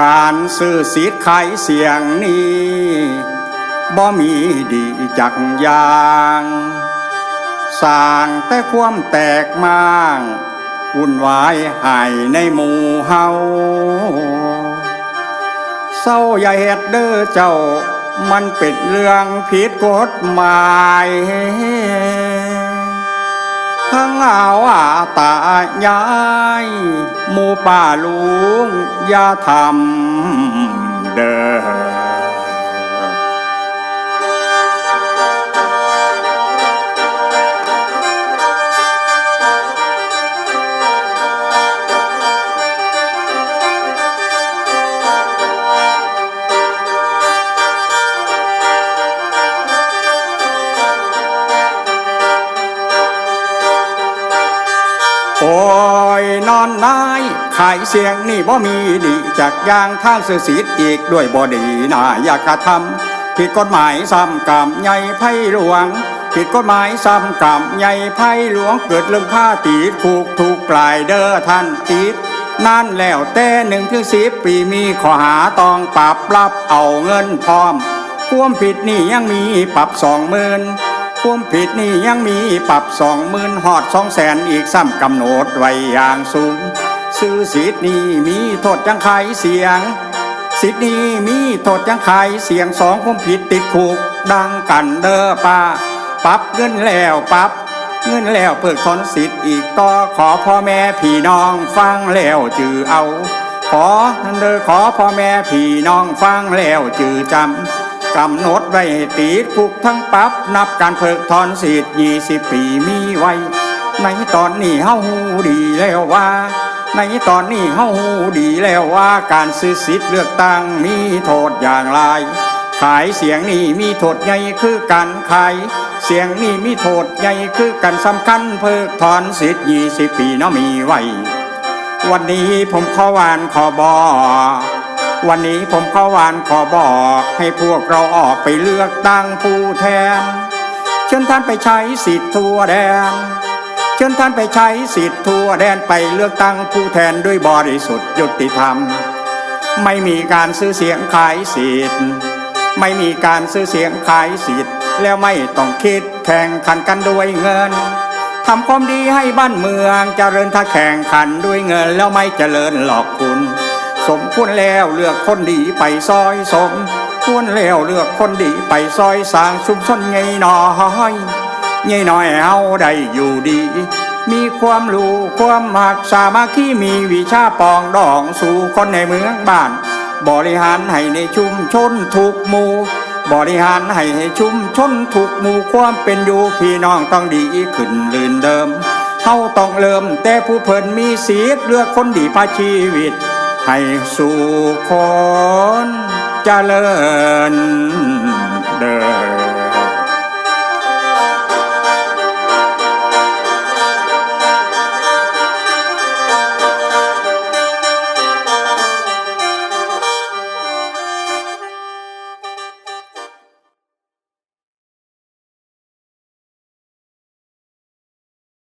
การซื้อสีขายเสียงนี้บ่มีดีจักอย่างสร้างแต่ความแตกมางวุ่นวายหายในหมู่เฮาเศร้าอย่าเฮ็ดเด้อเจ้า มันเป็นเรื่องผิดกฎหมาย ทั้งอาอาตายายหมู่ป่าลุงอย่าทำเด้อ โอ้ยนอนนายขายเสียงนี่บ่มีดีจากยางท่างสื่อสีอีกด้วยบ่ดีนาอยากกระทำผิดกฎหมายซ้ำกรรมใหญ่ไพ่หลวง ผิดกฎหมายซ้ำกรรมใหญ่ไพ่หลวงเกิดเรื่องผ้าตีดถูกถูกกลายเด้อท่านติดนั่นแล้วแต่หนึ่งถึงสิบปีมีข้อหาต้องปรับรับเอาเงินพร้อมความผิดนี่ยังมีปรับสองหมื่น ความผิดนี่ยังมีปรับสองหมื่นหอดสองแสนอีกซ้ำกำหนดไว้อย่างสูง ซื้อสิทธิ์นี่มีโทษยังขายเสียง สิทธิ์นี่มีโทษยังขายเสียงสองความผิดติดคุกดังกันเด้อป้าปรับเงินแล้วปรับเงินแล้วเพิกถอนสิทธิ์อีกต่อขอพ่อแม่พี่น้องฟังแล้วจือเอา ขอท่นเด้อขอพ่อแม่พี่น้องฟังแล้วจือจำ กำหนดไว้ติดคุกทั้งปรับนับการเพิกถอนสิทธิ์ยี่สิบปีมีไว้ ในตอนนี้เฮาดีแล้วว่า ในตอนนี้เฮาดีแล้วว่าการซื้อสิทธิ์เลือกตั้งมีโทษอย่างไรขายเสียงนี่มีโทษใหญ่คือการขายเสียงนี่มีโทษใหญ่คือการสำคัญเพิกถอนสิทธิ์ยี่สิบปีเนาะมีไว้ วันนี้ผมขอวานขอบอ วันนี้ผมขอวานขอบอกให้พวกเราออกไปเลือกตั้งผู้แทน เชิญท่านไปใช้สิทธิ์ทั่วแดน เชิญท่านไปใช้สิทธิ์ทั่วแดนไปเลือกตั้งผู้แทนด้วยบริสุทธิ์ยุติธรรม ไม่มีการซื้อเสียงขายสิทธิ์ ไม่มีการซื้อเสียงขายสิทธิ์ แล้วไม่ต้องคิดแข่งขันกันด้วยเงินทำความดีให้บ้านเมืองจเจริญถ้าแข่งขันด้วยเงินแล้วไม่เจริญหลอกคุณ สมควรแล้วเลือกคนดีไปซอยสมควรแล้วเลือกคนดีไปซอยสร้างชุมชนไงน้อยไงน้อยเอาได้อยู่ดี มีความรู้ความหักสามัคคีมีวิชาปองดองสู่คนในเมืองบ้าน บริหารให้ในชุมชนทุกหมู่บริหารให้ในชุมชนทุกหมู่ความเป็นอยู่พี่น้องต้องดีขึ้นลื่นเดิมเฮาต้องเริ่มแต่ผู้เพิ่นมีสิทธิ์เลือกคนดีพาชีวิต ให้สู่คนเจริญเดิน